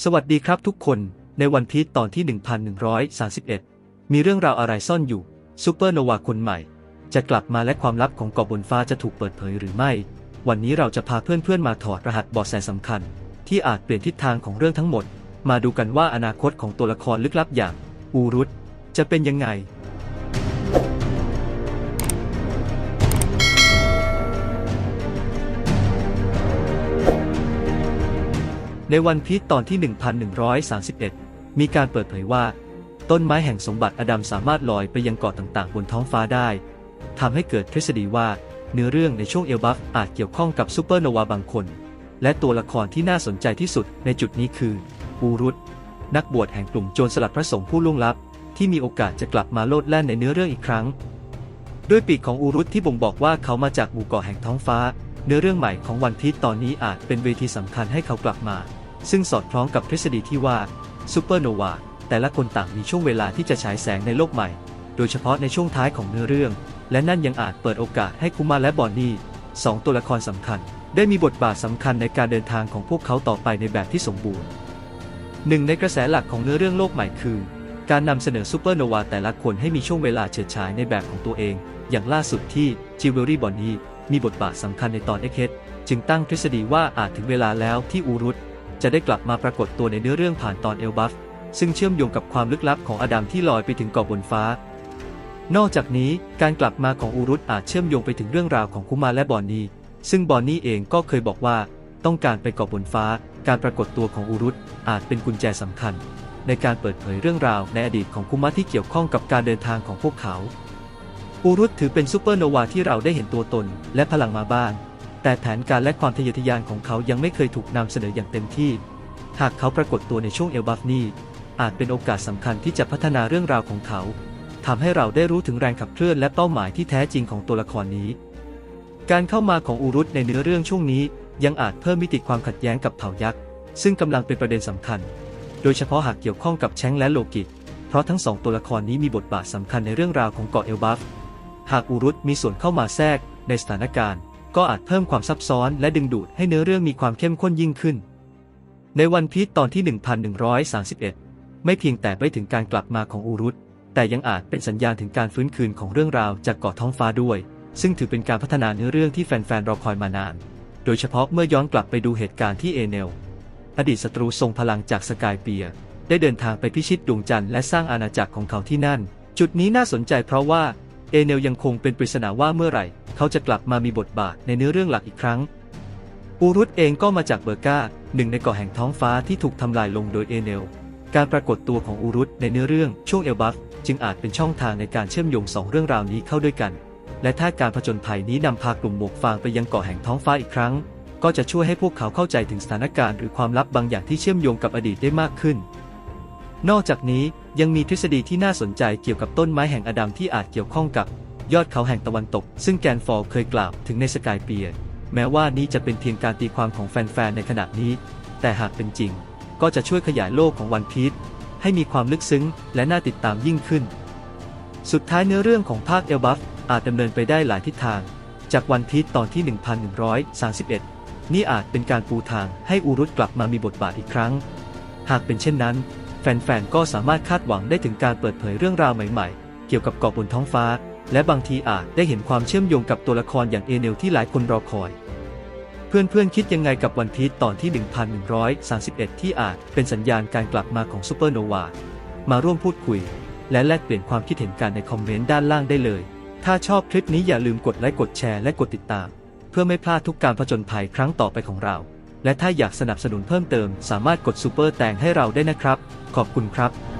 สวัสดีครับทุกคนในวันพีชตอนที่ 1131 มีเรื่องราวอะไรซ่อนอยู่ซูเปอร์โนวาคนใหม่ จะกลับมาและความลับของเกาะบนฟ้าจะถูกเปิดเผยหรือไม่ วันนี้เราจะพาเพื่อนๆมาถอดรหัสเบาะแสสำคัญ ที่อาจเปลี่ยนทิศทางของเรื่องทั้งหมด มาดูกันว่าอนาคตของตัวละครลึกลับอย่าง อูรุตจะเป็นยังไง ในวันพีชตอนที่ 1131 มีการเปิดเผยว่า ต้นไม้แห่งสมบัติอดัมสามารถลอยไปยังเกาะต่างๆ บนท้องฟ้าได้ทำให้เกิดทฤษฎีว่าเนื้อเรื่องในช่วงเอลบัฟอาจเกี่ยวข้องกับซูเปอร์โนวาบางคน และตัวละครที่น่าสนใจที่สุดในจุดนี้คือ อูรุตนักบวชแห่งกลุ่มโจรสลัดพระสงฆ์ผู้ล่วงลับ ที่มีโอกาสจะกลับมาโลดแล่นในเนื้อเรื่องอีกครั้ง ด้วยปีกของอูรุตที่บ่งบอกว่าเขามาจากหมู่เกาะแห่งท้องฟ้า เนื้อเรื่องใหม่ของวันพีชตอนนี้อาจเป็นเวทีสำคัญให้เขากลับมา ซึ่งสอดคล้องกับทฤษฎีที่ว่าซูเปอร์โนวาแต่ละคนต่างมีช่วงเวลาที่จะฉายแสงในโลกใหม่ โดยเฉพาะในช่วงท้ายของเนื้อเรื่อง และนั่นยังอาจเปิดโอกาสให้คุมาและบอนนี่สองตัวละครสำคัญ ได้มีบทบาทสำคัญในการเดินทางของพวกเขาต่อไปในแบบที่สมบูรณ์หนึ่งในกระแสหลักของเนื้อเรื่องโลกใหม่คือ การนำเสนอซูเปอร์โนวาแต่ละคนให้มีช่วงเวลาเฉิดฉายในแบบของตัวเอง อย่างล่าสุดที่จิวเวลรี่บอนนี่มีบทบาทสำคัญในตอนเอ็กเฮดจึงตั้งทฤษฎีว่าอาจถึงเวลาแล้วที่อูรุต จะได้กลับมาปรากฏตัวในเนื้อเรื่องผ่านตอนเอลบัฟซึ่งเชื่อมโยงกับความลึกลับของอดัมที่ลอยไปถึงเกาะบนฟ้า นอกจากนี้การกลับมาของอูรุตอาจเชื่อมโยงไปถึงเรื่องราวของคุมาและบอนนี่ซึ่งบอนนี่เองก็เคยบอกว่า ต้องการไปเกาะบนฟ้า การปรากฏตัวของอูรุตอาจเป็นกุญแจสำคัญ ในการเปิดเผยเรื่องราวในอดีตของคุมะที่เกี่ยวข้องกับการเดินทางของพวกเขาอูรุตถือเป็นซูเปอร์โนวาที่เราได้เห็นตัวตนและพลังมาบ้าง แต่แผนการและความทะเยอทะยานของเขายังไม่เคยถูกนำเสนออย่างเต็มที่ หากเขาปรากฏตัวในช่วงเอลบัฟนี่อาจเป็นโอกาสสำคัญที่จะพัฒนาเรื่องราวของเขาทำให้เราได้รู้ถึงแรงขับเคลื่อนและเป้าหมายที่แท้จริงของตัวละครนี้ การเข้ามาของอูรุตในเนื้อเรื่องช่วงนี้ ยังอาจเพิ่มมิติความขัดแย้งกับเผ่ายักษ์ ซึ่งกำลังเป็นประเด็นสำคัญ โดยเฉพาะหากเกี่ยวข้องกับแชงและโลกิเพราะทั้งสองตัวละครนี้มีบทบาทสำคัญในเรื่องราวของเกาะเอลบัฟ หากอูรุตมีส่วนเข้ามาแทรกในสถานการณ์ ก็อาจเพิ่มความซับซ้อนและดึงดูดให้เนื้อเรื่องมีความเข้มข้นยิ่งขึ้น ในวันพีชตอนที่ 1131 ไม่เพียงแต่ไปถึงการกลับมาของอูรุตแต่ยังอาจเป็นสัญญาณถึงการฟื้นคืนของเรื่องราวจากเกาะท้องฟ้าด้วย ซึ่งถือเป็นการพัฒนาเนื้อเรื่องที่แฟนๆรอคอยมานาน โดยเฉพาะเมื่อย้อนกลับไปดูเหตุการณ์ที่เอเนล อดีตศัตรูทรงพลังจากสกายเปียได้เดินทางไปพิชิตดวงจันทร์และสร้างอาณาจักรของเขาที่นั่น จุดนี้น่าสนใจเพราะว่า เอเนลยังคงเป็นปริศนาว่าเมื่อไหร่ เขาจะกลับมามีบทบาทในเนื้อเรื่องหลักอีกครั้ง อูรุตเองก็มาจากเบอร์กาหนึ่งในเกาะแห่งท้องฟ้าที่ถูกทำลายลงโดยเอเนล การปรากฏตัวของอูรุตในเนื้อเรื่องช่วงเอลบัฟจึงอาจเป็นช่องทางในการเชื่อมโยงสองเรื่องราวนี้เข้าด้วยกัน และถ้าการผจญภัยนี้นำพากลุ่มหมวกฟางไปยังเกาะแห่งท้องฟ้าอีกครั้ง ก็จะช่วยให้พวกเขาเข้าใจถึงสถานการณ์หรือความลับบางอย่างที่เชื่อมโยงกับอดีตได้มากขึ้น นอกจากนี้ ยังมีทฤษฎีที่น่าสนใจเกี่ยวกับต้นไม้แห่งอดัมที่อาจเกี่ยวข้องกับ ยอดเขาแห่งตะวันตก ซึ่งแกนฟอร์เคยกล่าวถึงในสกายเปียร์แม้ว่านี้จะเป็นเพียงการตีความของแฟนๆในขณะนี้ แต่หากเป็นจริง ก็จะช่วยขยายโลกของวันพีชให้มีความลึกซึ้ง และน่าติดตามยิ่งขึ้น สุดท้ายเนื้อเรื่องของภาคเอลบัฟอาจดำเนินไปได้หลายทิศทาง จากวันพีชตอนที่ 1131 นี่อาจเป็นการปูทางให้อูรุตกลับมามีบทบาทอีกครั้ง หากเป็นเช่นนั้น แฟนๆ ก็สามารถคาดหวังได้ถึงการเปิดเผยเรื่องราวใหม่ๆ เกี่ยวกับเกาะบนท้องฟ้า และบางทีอาจได้เห็นความเชื่อมโยงกับตัวละครอย่างเอเนลที่หลายคนรอคอย เพื่อนๆ คิดยังไงกับวันพีชตอนที่ 1131 ที่อาจเป็นสัญญาณการกลับมาของซูเปอร์โนวา มาร่วมพูดคุย และแลกเปลี่ยนความคิดเห็นกันในคอมเมนต์ด้านล่างได้เลย ถ้าชอบคลิปนี้อย่าลืมกดไลค์ กดแชร์ และกดติดตาม เพื่อไม่พลาดทุกการผจญภัยครั้งต่อไปของเรา และถ้าอยากสนับสนุนเพิ่มเติม สามารถกดซูเปอร์แตงให้เราได้นะครับ ขอบคุณครับ